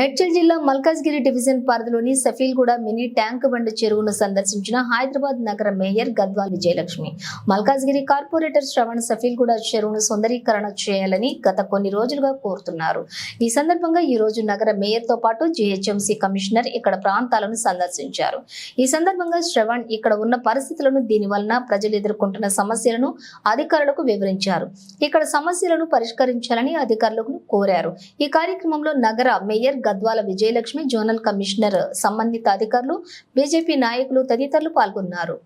మేడ్చల్ జిల్లా మల్కాజ్గిరి డివిజన్ పరిధిలోని Safilguda mini tank bund చెరువును సందర్శించిన హైదరాబాద్ నగర మేయర్ గద్వాల్ విజయలక్ష్మి. మల్కాజ్గిరి కార్పొరేటర్ శ్రవణ్ సఫీల్గూడ చెరువును సుందరీకరణ చేయాలని గత కొన్ని రోజులుగా కోరుతున్నారు. ఈ సందర్భంగా ఈ రోజు నగర మేయర్తో పాటు జిహెచ్ఎంసీ కమిషనర్ ఇక్కడ ప్రాంతాలను సందర్శించారు. ఈ సందర్భంగా శ్రవణ్ ఇక్కడ ఉన్న పరిస్థితులను దీని వలన ప్రజలు ఎదుర్కొంటున్న సమస్యలను అధికారులకు వివరించారు. ఇక్కడ సమస్యలను పరిష్కరించాలని అధికారులకు కోరారు. ఈ కార్యక్రమంలో నగర mayor Gadwal Vijayalakshmi zonal commissioner సంబంధిత అధికారులు బీజేపీ నాయకులు తదితరులు పాల్గొన్నారు.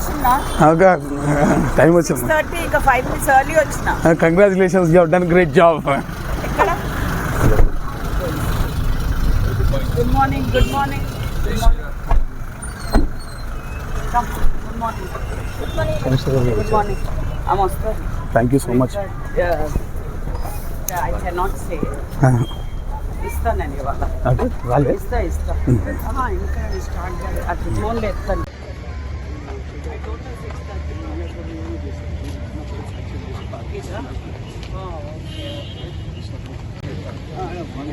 వచ్చిందా? టైం వచ్చింది. Congratulations you done great job good morning good morning good morning thank you so much I cannot say ఇస్తానండి ఇవాళ. ఇస్తా ఇస్తా. ఇంకా స్టార్ట్ అట్లా ఫోన్లో ఎత్తాను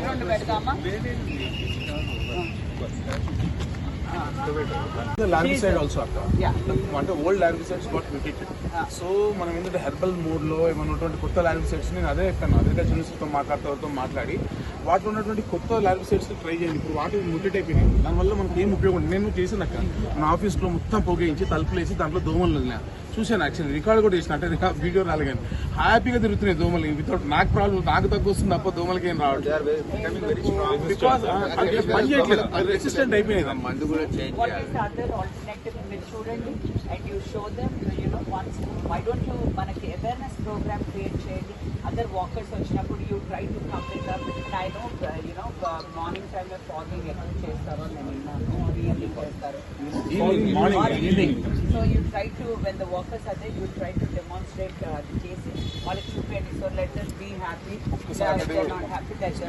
రెండు పెడదామా ల్యాండ్ సైడ్ ఆల్సో అక్క అంటే ఓల్డ్ గాట్ వికెటెడ్ సో మనం ఏంటంటే హెర్బల్ మూడ్లో ఏమైనా ఉన్నటువంటి కొత్త ల్యాండ్ సైడ్స్ నేను అదే ఎక్కాను అగ్రికల్చర్ యూనివర్సిటీతో మాట్లాడుతూ మాట్లాడి వాటిలో ఉన్నటువంటి కొత్త ల్యాండ్ సైడ్స్ ట్రై చేయండి. ఇప్పుడు వాటి ముట్టెట్ అయిపోయినాయి దానివల్ల మనకి ఏం ఉపయోగం ఉండదు. నేను చేసాను అక్క. నా ఆఫీస్లో మొత్తం పొగేయించి తలుపులు వేసి దాంట్లో దోమలు వదిలినా చూశాను యాక్చువల్లీ రికార్డ్ కూడా చేసిన. అంటే వీడియో రాలే కానీ. హ్యాపీగా తిరుగుతున్నాయి దోమలు. వితౌట్ నాకు ప్రాబ్లం నాకు తగ్గు వస్తుంది తప్ప దోమలకి ఏం రావట్లేదు. బికాస్ పని చేయట్లేదు. రెసిస్టెంట్ అయిపోయినాయి. మందు కూడా మనకి create చేయండి. అదర్ వాకర్స్ వచ్చినప్పుడు come with them and I know uh, you know morning టైమ్లో ఫాగింగ్ ఎక్కువ చేస్తారో నేను విన్నాను ఈవినింగ్ చేస్తారు evening morning evening so you try to when the workers అదే యూ ట్రై టు డెమాన్స్ట్రేట్ అది చేసి వాళ్ళకి చూపండి so let this be happy not happy that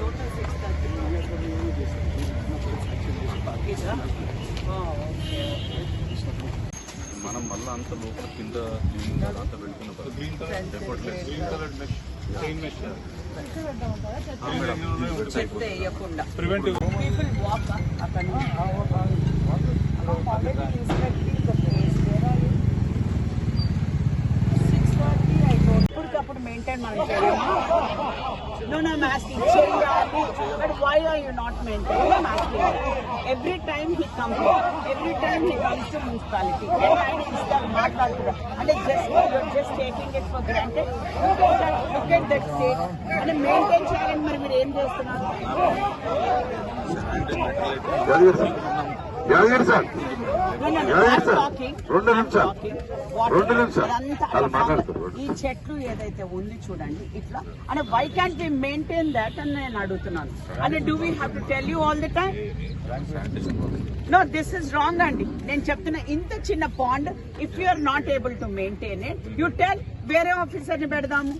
total six thirty మనం మళ్ళీ అంత లోపల కింద క్లీనింగ్ అంతా పెడుతున్నాం green colour green colour mesh chain mesh చెత్త వేయకుండా ప్రివెంటివ్ పీపుల్ వాక్ అక్కడ already inspecting the place. Where are you? 6:30 I told. ఇప్పటికప్పుడు మెయింటైన్ మనం చేయము నో నో మాస్కింగ్ చేయాలి but why are you not maintain masking every time he come every time he comes to municipality ఆయన ఇస్తారు మాట్లాడుతున్నారు అంటే just just taking it for granted look at that state అంటే maintain చేయాలని మరి మీరు ఏం చేస్తున్నారు యాదగిరి సార్. ఎవరు సార్? రెండు నిమిషాలు. రెండు నిమిషాలు. మాట్లాడతారు. ఈ చెట్లు ఏదైతే ఉంది చూడండి ఇట్లా. అంటే why can't we maintain that అని నేను అడుగుతున్నాను. అంటే do we have to tell you all the time no this is wrong అండి నేను చెప్తున్నా ఇంత చిన్న pond if you are not able to maintain it you tell వేరే ఆఫీసర్ని పెడదాము.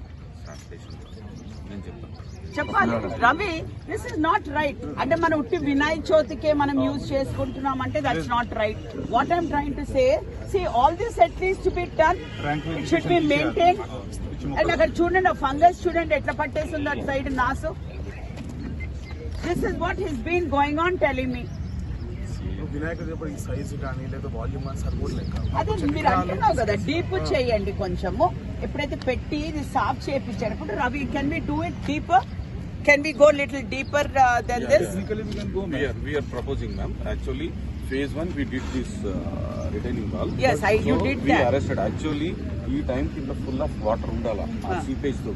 నేను చెప్తాను. చెప్పాలి. Ravi this is not right అంటే మనం ఉట్టి వినాయక చవితికే మనం యూజ్ చేసుకుంటున్నాం అంటే that's not right what I'm trying to say see all this at least to be done it should be maintain and అక్కడ చూడండి ఆ ఫంగస్ చూడండి ఎట్లా పట్టేస్తుంది అటు సైడ్ నాసు. This is what he's been going on telling me అదే మీరు అంటున్నావు కదా డీప్ చేయండి కొంచెము. ఎప్పుడైతే పెట్టి ఇది సాఫ్ చేయించేటప్పుడు Ravi can we do it deeper can we go little deeper then this Technically, we can go. We are, we are proposing, ma'am. Actually, phase one, we did this uh, retaining wall. Yes, I- you did we that. arrested. Actually, ఈ time కింద full of water ఉండాలా ఆ Ah. సీపేజ్తో.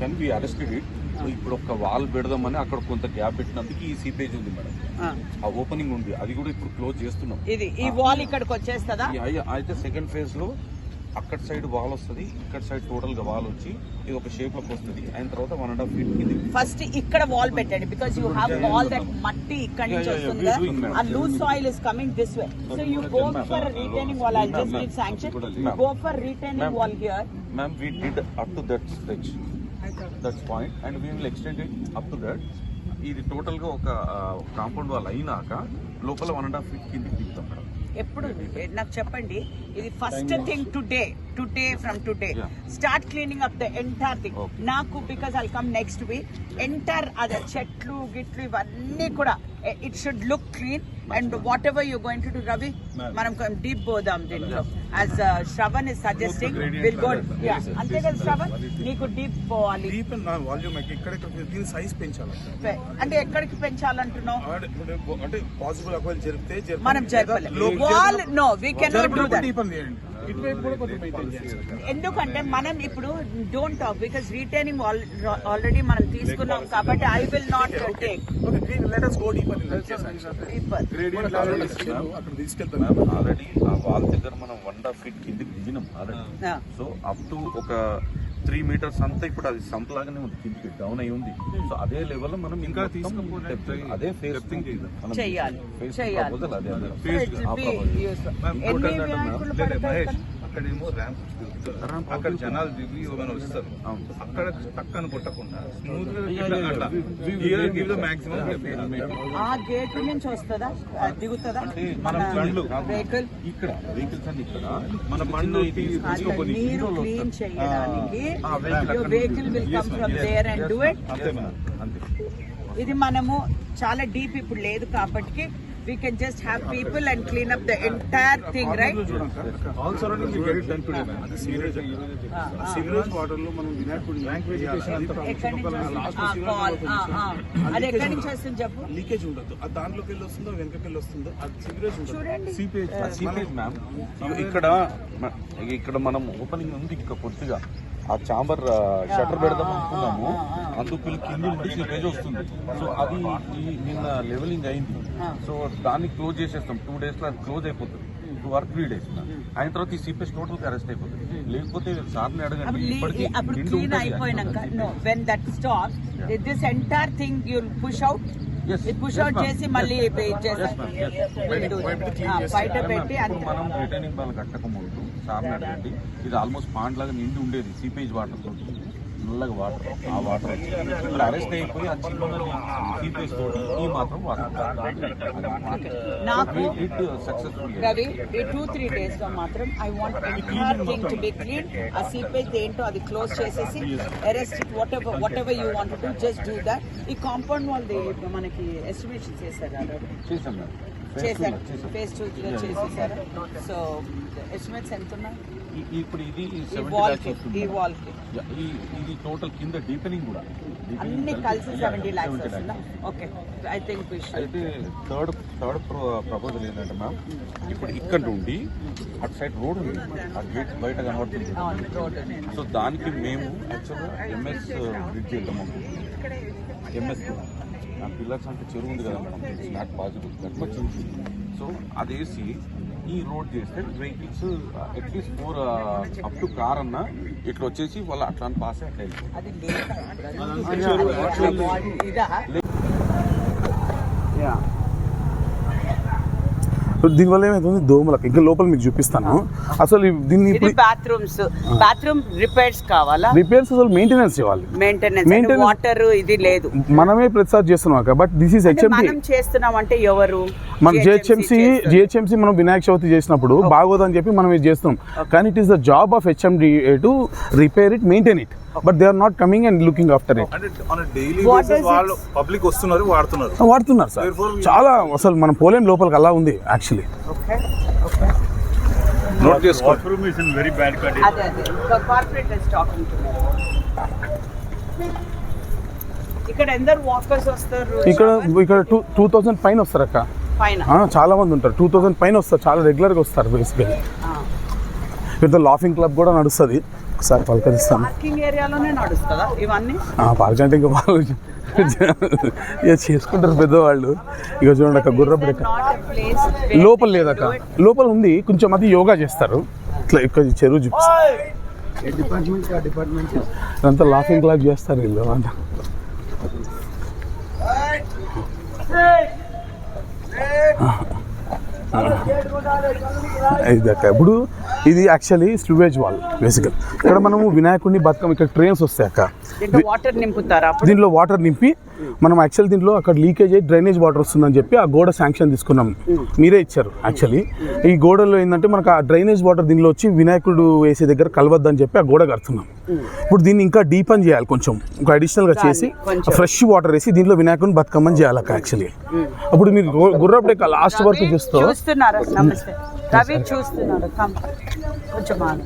కానీ వి arrested it ఇప్పుడు ఒక wall పెడదామని అక్కడ కొంత గ్యాప్ పెట్టినందుకు ఈ సీపేజ్ ఉంది మేడం ఆ ఓపెనింగ్ ఉంది అది కూడా ఇప్పుడు క్లోజ్ చేస్తున్నాం ఇది ఈ వాల్ ఇక్కడికి వచ్చేస్తుందా అయితే సెకండ్ ఫేజ్లో అక్కడ సైడ్ వాల్ వస్తుంది ఇక్కడ సైడ్ టోటల్గా వాల్ వచ్చి ఇది ఒక షేప్లోకి వస్తుంది. అయిన తర్వాత వన్ అండ్ హాఫ్ ఫీట్ కింద ఫస్ట్ ఇక్కడ వాల్ పెట్టండి because you have all that మట్టి ఇక్కడ నుంచి వస్తుంది. ఆ loose soil is coming this way so you go for retaining wall I just need sanction go for retaining. Wall here Ma'am, we did up to that stretch. That's point, and we will extend it up to that. ఇది టోటల్గా ఒక compound wall అయినాక లోపల one and half feet కిందికి దిగుతాం madam. ఎప్పుడు నాకు చెప్పండి. ఇది first thing today today from today. Start cleaning up the entire thing. నాకు because I come next week entire అదే చెట్లు గిట్లు ఇవన్నీ కూడా it should look clean and whatever you going to Ravi మనం డీప్ పోదాం దీంట్లో as Shravan is suggesting will go అంతే కదా శ్రవణ్ నీకు డీప్ పోవాలి. డీప్ వాల్యూమ్ దీని సైజ్ పెంచాలి. అంటే ఎక్కడికి పెంచాలంటున్నావు? అంటే పాసిబుల్ ఒకవేళ జరిపితే జరిపి- మనం జరపలేం. లేదా. లోపల wall no we cannot do జరిపినప్పుడు దట్ ఎందుకంటే మనం ఇప్పుడు don't talk because retaining already మనం తీసుకున్నాం కాబట్టి I will not take okay let us go deeper in that. Gradient level తీసుకెళ్ళు, అక్కడ తీసుకెళ్తాను. మ్యామ్ ఆల్రెడీ ఆ వాల్ దగ్గర మనం వన్ అండ్ హాఫ్ ఫీట్ కిందికి దిగినాం. ఆల్రెడీ. సో అప్ టు ఒక త్రీ మీటర్స్ అంతా ఇప్పుడు అది సంప్ లాగానే ఉంది కిందికి డౌన్ అయి ఉంది. సో అదే లెవెల్లో మనం ఇంకా తీసుకపోతే అదే ఫేస్ అదే మహేష్? అక్కడేమో ర్యాంప్ అక్కడ. జనాలు దిగి ఏమైనా వస్తారు. అక్కడ టక్కన కొట్టకుండా స్మూత్గా. ఆ గేట్ నుంచి వస్తుందా? దిగుతుందా? మన బండ్లు వెహికల్ ఇక్కడ వెహికల్స్ అన్ని ఇక్కడ. మన బండ్లు ఇంట్లోలో క్లీన్. చేయడానికి vehicle will come. From there and do it అంతే. ఇది మనము చాలా డీప్ ఇప్పుడు లేదు కాబట్టి just have people and clean up the entire thing right all surrounding you get done today ma'am అది సీవరేజ్ సీవరేజ్ వాటర్లో మనం వినాయకుడి ఎక్కడి నుంచి వస్తుంది? ఆ, call. ఆ, ఆ. అది ఎక్కడి నుంచి వస్తుంది చెప్పు? లీకేజ్ ఉండదు. అది దాంట్లోకి వెళ్ళి వస్తుందో వెనకకి వెళ్ళి వస్తుందో అది సీవరేజ్ ఉండదు సీపేజ్ సీపేజ్ మ్యామ్ ఇక్కడ మ- ఇక్కడ మనం ఓపెనింగ్ ఉంది ఇంకా కొద్దిగా ఆ చాంబర్ షట్టర్ పెడదాం అనుకున్నాము. అందుకు కింద నుండి సీపేజ్ వస్తుంది. సో అది నిన్న లెవెలింగ్ అయింది. సో దాన్ని క్లోజ్ చేసేస్తాం. టూ డేస్లో అది క్లోజ్ అయిపోతుంది. టూ ఆర్ త్రీ డేస్ అయిన తర్వాత ఈ సీపేజ్ టోటల్ అరెస్ట్ అయిపోతుంది. లేకపోతే సార్ని అడగండి. అప్పుడు క్లీన్ ఉంటుంది అయిపోయినాక actually. No when that stop this entire thing you push out push out. చేసి మళ్ళీ బయట అదే పెట్టి మనం రిటైనింగ్ బాల్ కట్టక ముందు సార్ని అడగండి. ఇది ఆల్మోస్ట్ పాండ్ లాగా నిండి ఉండేది సీపేజ్ వాటర్ తోటి. నల్లగా వాటర్ ఆ వాటర్ ఇక్కడ అరెస్ట్ అయిపోయి ఆ చిన్న సీపేస్ తోటి ఈ మాత్రం వాటర్ నాకు సక్సెస్ఫుల్ రవి ఈ టూ త్రీ డేస్లో మాత్రం I want entire thing to be clean ఆ సీపేజ్ ఏంటో అది క్లోజ్ చేసేసి arrest whatever whatever you want to just do that ఈ కాంపౌండ్ వాళ్ళది మనకి ఎస్టిమేషన్ చేశారు చేసాం మేడం. చేశారు. ఫేస్ టూ చేసేసారు. సో ఎస్టిమేట్స్ ఎంత ఉన్నాయి? ఇప్పుడు ఇది ఈ వాల్కి ఇది టోటల్ కింద డీపెనింగ్ కూడా. అన్ని కలిసి సెవెంటీ ల్యాక్స్ 70 వస్తుందా? lakhs. ఓకే ఐ థింక్ అయితే థర్డ్ థర్డ్ ప్రపోజల్ ఏంటంటే మ్యామ్ ఇప్పుడు ఇక్కడ నుండి అటు సైడ్ రోడ్ ఉంది. ఆ గేట్ బయట కనబడుతుంది. సో దానికి మేము యాక్చువల్గా ఎంఎస్ బ్రిడ్జ్ ఎంఎస్ ఆ పిల్లర్స్ అంటే చెరువు ఉంది కదా madam. It's not possible that much so అది వేసి ఈ రోడ్ చేస్తే vehicles at least four up to car అన్న ఇట్లా వచ్చేసి వాళ్ళు అట్లా పాస్ అట్లా వెళ్ళిపోతారు. అది లేదు ఇదా దీనివల్ల ఏమైతుంది దోమలకు ఇంకా లోపల మీకు చూపిస్తాను. అసలు దీన్ని ఇప్పుడు బాత్రూమ్స్ బాత్రూమ్ రిపేర్స్ కావాలా? రిపేర్స్ అసలు మెయింటెనెన్స్ చేయాలి మెయింటెనెన్స్ Maintenance- వాటర్ ఇది లేదు. మనమే ప్రతిసారి చేస్తున్నాం బట్ దిస్ అంటే హెచ్ఎండి మనం చేస్తున్నాం అంటే ఎవరు? మన జిహెచ్ఎంసి జిహెచ్ఎంసి మనం వినాయక చవితి చేసినప్పుడు బాగోదని చెప్పి మనం ఇది చేస్తున్నాం. కానీ it is the job of HMD to repair it maintain it but they are not coming and looking after it వాళ్ళు పబ్లిక్ వస్తున్నారు వాడుతున్నారు. వాడుతున్నారు సార్. చాలా అసలు మనం పోలేం లోపలికి అలా ఉంది యాక్చువల్లీ నోట్ చేసుకో. వెరీ బ్యాడ్ అదే అదే. కార్పొరేట్ టాకింగ్ ఇక్కడ ఎందరు వాకర్స్ వస్తారు? ఇక్కడ ఇక్కడ టూ టూ థౌసండ్ పైన వస్తారు అక్క చాలా మంది ఉంటారు. టూ థౌసండ్ పైన వస్తారు. చాలా రెగ్యులర్గా వస్తారు బేసికలీ ఆ. పెద్ద లాఫింగ్ క్లబ్ కూడా నడుస్తుంది. ఒకసారి పలకరిస్తాను. పార్కింగ్ ఏరియాలోనే నడుస్తుందా ఇవన్నీ? పార్క్ అంటే ఇంకా వాళ్ళు ఇక చేసుకుంటారు పెద్దవాళ్ళు. ఇక చూడండి అక్క ప్లేస్ లోపల లేదక్క. లోపల ఉంది. కొంచెం అది యోగా చేస్తారు. ఇట్లా ఇక్కడ చెరువు చూపిస్తారు అంతా లాఫింగ్ క్లబ్ చేస్తారు వీళ్ళు. అంట ఇది అక్క. ఇప్పుడు ఇది యాక్చువల్లీ స్లూవేజ్ వాల్ బేసికల్ ఇక్కడ మనము వినాయకుడిని బతుకమ్మ ఇక్కడ ట్రైన్స్ వస్తాయి అక్క. దీంట్లో వాటర్ నింపుతారా దీంట్లో వాటర్ నింపి మనం యాక్చువల్ దీంట్లో అక్కడ లీకేజ్ అయ్యి డ్రైనేజ్ వాటర్ వస్తుందని చెప్పి ఆ గోడ శాంక్షన్ తీసుకున్నాం. మీరే ఇచ్చారు యాక్చువల్లీ ఈ గోడలో ఏంటంటే మనకు ఆ డ్రైనేజ్ వాటర్ దీనిలో వచ్చి వినాయకుడు వేసే దగ్గర కలవద్దని చెప్పి ఆ గోడ కడుతున్నాం. ఇప్పుడు దీన్ని ఇంకా డీపన్ చేయాలి కొంచెం. ఇంకా అడిషనల్గా చేసి. ఫ్రెష్ వాటర్ వేసి దీంట్లో వినాయకుడిని బతుకమ్మని చేయాలి యాక్చువల్లీ అప్పుడు మీరు గు- గుర్రపు డెక్క లాస్ట్ వరకు చూస్తూ చూస్తున్నారా నమస్తే. రవి చూస్తున్నారు కమ్ కొంచెం ఆగు.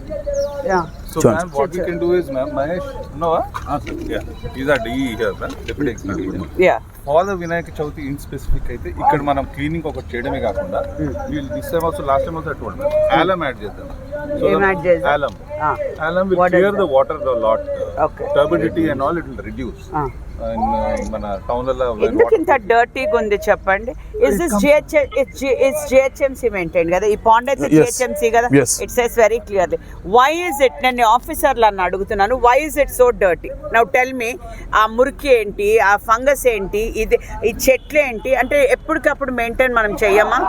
Yeah. So, Sure. ma'am, what we can do is, ma'am, Mahesh, no, ah, yeah, these are DE here, ma'am, deputy executive. Yeah. For Vinayaka Chavithi in specific అయితే ఇక్కడ మనం క్లీనింగ్ ఒకటి చేయడమే కాకుండా this time also last time also అటువంటి alum add చేద్దాం ఏం add చేద్దాం? Alum. Alum will What is clear the water the lot Okay. Turbidity and all it will reduce Ah. మన టౌన్లలో ఎందుకు ఇంత డర్టీగా ఉంది చెప్పండి? Is this GHM it's GHMC maintain కదా? ఈ పాండ్ అయితే. జిహెచ్ఎంసీ కదా? Yes. It says very clearly why is it నేను ఆఫీసర్లు అని అడుగుతున్నాను. Why is it so dirty now tell me ఆ మురికి ఏంటి? ఆ ఫంగస్ ఏంటి? ఇది ఈ చెట్లు ఏంటి? అంటే ఎప్పటికప్పుడు మెయింటైన్ మనం చెయ్యమా?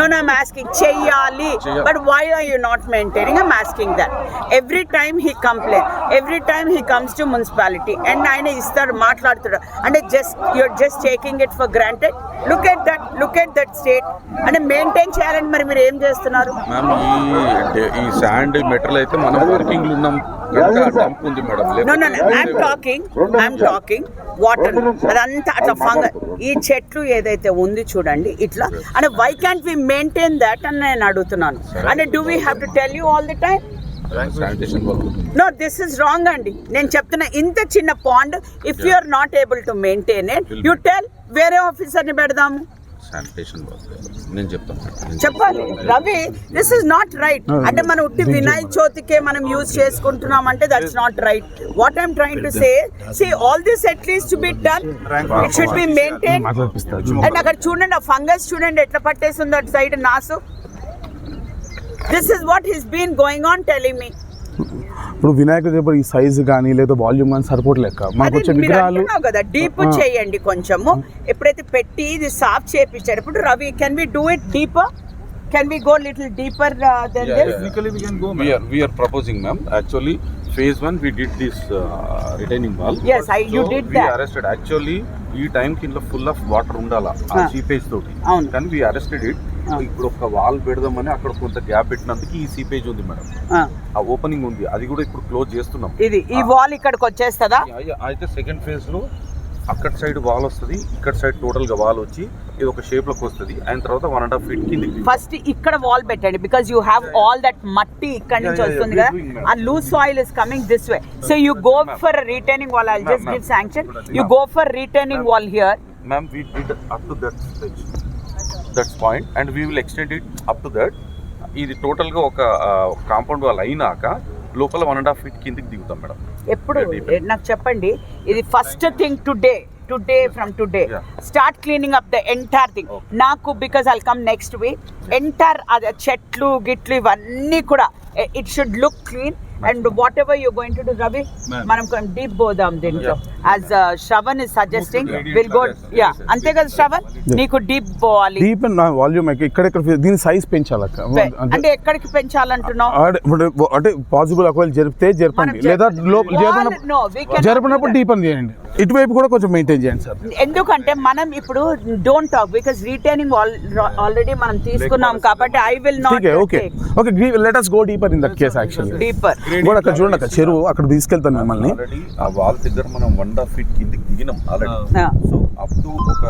నో నో ఆస్కింగ్ చెయ్యాలి. But why are you not maintaining I'm asking that every time he complain every time he comes to municipality and ఆయన ఇస్తాడు మాట్లాడుతాడు. అంటే just your just taking it for granted look at that look at that state అంటే maintain చేయాలని మరి మీరు ఏం చేస్తున్నారు? మ్యామ్ ఈ ఈ శాండ్ మెటీరియల్ అయితే మనం వర్కింగ్ ఉన్నాం. కనుక డంప్ ఉంది madam no no I'm talking I'm talking water అదంతా అట్లా ఫంగ ఈ చెట్లు ఏదైతే ఉంది చూడండి ఇట్లా. అంటే why can't we maintain that అని నేను అడుగుతున్నాను. అంటే do we have to tell you all the time no this is wrong అండి నేను చెప్తున్నా ఇంత చిన్న pond if you are not able to maintain it you tell వేరే ఆఫీసర్ని పెడదాము. శానిటేషన్ నేను చెప్తాను. చెప్పాలి. Ravi this is not right అంటే మనం ఉట్టి వినాయక చవితికే మనం యూజ్ చేసుకుంటున్నాం అంటే that's not right what I'm trying to say see all this at least to be done it should be maintain and అక్కడ చూడండి ఆ ఫంగస్ చూడండి ఎట్లా పట్టేసిందో అటు సైడ్ నాసు. This is what his been going on telling me ఇప్పుడు వినాయకుడి దగ్గర ఈ సైజు కానీ లేదా వాల్యూమ్ కానీ సరిపోవట్లేక మనకు వచ్చే విగ్రహాలు కదా డీప్. చేయండి కొంచెము ఎప్పుడైతే పెట్టి ఇది సాఫ్ చేపించారు ఇప్పుడు Ravi can we do it deeper can we go little deeper then this technically we can go we're we're proposing ma'am actually phase one we did this uh, retaining wall. Yes, I- you did we that. arrested actually ఈ time కింద full of water ఉండాలా ఆ Ah. Seepage తోటి అవును. కానీ వి arrested it Ah. ఇప్పుడు ఒక wall పెడదామని అక్కడ కొంత గ్యాప్ పెట్టినందుకు ఈ సీపేజ్ ఉంది మేడం. ఆ, ఓపెనింగ్ ఉంది. అది కూడా ఇప్పుడు క్లోజ్ చేస్తున్నాం. ఇది ఈ. వాల్ ఇక్కడికి వచ్చేస్తుందా? అయితే సెకండ్ ఫేజ్లో అక్కడ సైడ్ వాల్ వస్తుంది ఇక్కడ సైడ్ టోటల్గా వాల్ వచ్చి ఇది ఒక షేప్లోకి వస్తుంది. ఆయన తర్వాత వన్ అండ్ హాఫ్ ఫీట్ కింది ఫస్ట్ ఇక్కడ వాల్ పెట్టండి because you have all that మట్టి ఇక్కడ నుంచి వస్తుంది కదా. ఆ loose soil is coming this way so you go. For retaining wall I just. Give sanction you. Go for retaining wall here ma'am we did up to that stage that's point and we will extend it up to that ఇది టోటల్గా ఒక compound wall అయినాక లోపల one and half feet కిందికి దిగుతాం madam. ఎప్పుడు? నాకు చెప్పండి. ఇది first thing today today from today. Start cleaning up the entire thing. నాకు because I come next week entire అది చెట్లు గిట్లు ఇవన్నీ కూడా it should look clean and whatever you going to do Ravi. మనం కొంచెం డీప్ పోదాం దీంట్లో. As Shravan is suggesting Yeah. Will go yeah అంతే కదా శ్రవణ్ నీకు డీప్ పోవాలి. డీప్ వాల్యూమ్ ఇక్కడెక్కడ దీని సైజ్ పెంచాలక్క. అంటే ఎక్కడికి పెంచాలంటున్నావు? అంటే పాసిబుల్ ఒకవేళ జరిపితే జరపండి. లేదా జరిపినప్పుడు. డీప్ అని చేయండి. ఇటువైపు కూడా కొంచెం మెయింటైన్ చేయండి సార్. ఎందుకంటే మనం ఇప్పుడు don't talk because retaining already మనం తీసుకున్నాం కాబట్టి I will not okay okay let us go deeper in that case actually deeper కూడా అక్కడ చూడండి అక్కడ చెరువు అక్కడ తీసుకెళ్తాను మిమ్మల్ని. ఆ వాల్ దగ్గర మనం వన్ హాఫ్ ఫీట్ కిందికి దిగినాం ఆల్రెడీ. సో అప్ టు ఒక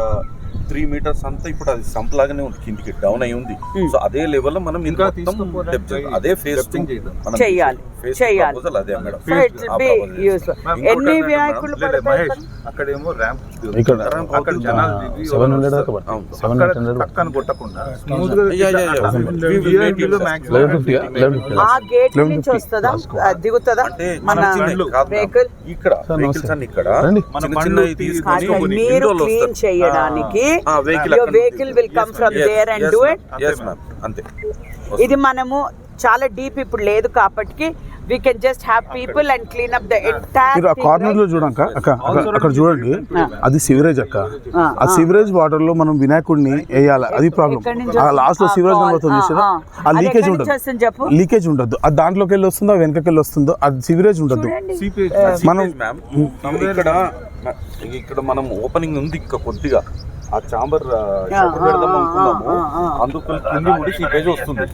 త్రీ మీటర్స్ అంతా ఇప్పుడు అది సంప్ లాగానే ఉంది కిందికి డౌన్ అయి ఉంది. Hmm. సో అదే లెవెల్లో మనం ఇంకా అదే ఫేస్. చెయ్యాలి, చెయ్యాలి. అదే మేడం. ఎన్ని వినాయకులు మహేష్ అక్కడేమో ర్యాంప్ ఇక్కడ అక్కడ జనాలు దిగి సెవెన్ హండ్రెడ్. దాకా పడుతుంది అవును. సెవెన్ హండ్రెడ్ పక్కన కొట్టకుండా లెవెన్ ఫిఫ్టీ లెవెన్ ఫిఫ్టీ ఆ గేట్ నుంచి. వస్తుందా దిగుతుందా మన. వెహికల్ ఇక్కడ ఇక్కడ. మన బండ్లు తీసుకొని మీరు క్లీన్. చేయడానికి your vehicle will come from there and do. It. అంతే ఇది మనము చాలా డీప్ ఇప్పుడు లేదు కాబట్టి we can just have people and clean up the మీరు ఆ కార్నర్లో చూడక అక్క. అక్క- అక్కడ చూడండి. అది సివరేజ్ అక్క. ఆ, ఆ సివరేజ్ వాటర్లో మనం వినాయకుడిని వేయాలి. అది ప్రాబ్లం ఆ? లాస్ట్లో ఆ సివరేజ్ కనబడుతుంది ఆ, చూసారా? ఆ. ఆ లీకేజ్ ఉండదు? లీకేజ్ ఉండదు అది దాంట్లోకి వెళ్ళి వస్తుందో వెనకకి వెళ్ళి వస్తుందో? అది సివరేజ్ ఉండదు మనం ఇక్కడ ఇక్కడ మనం ఓపెనింగ్ ఉంది ఇంకా కొద్దిగా. ఆ చాంబర్ ఆ, పెడదాం ఆ, అనుకున్నాము. ఆ, ఆ. అందుకు కింది ముడి సీపేజ్ వస్తుంది.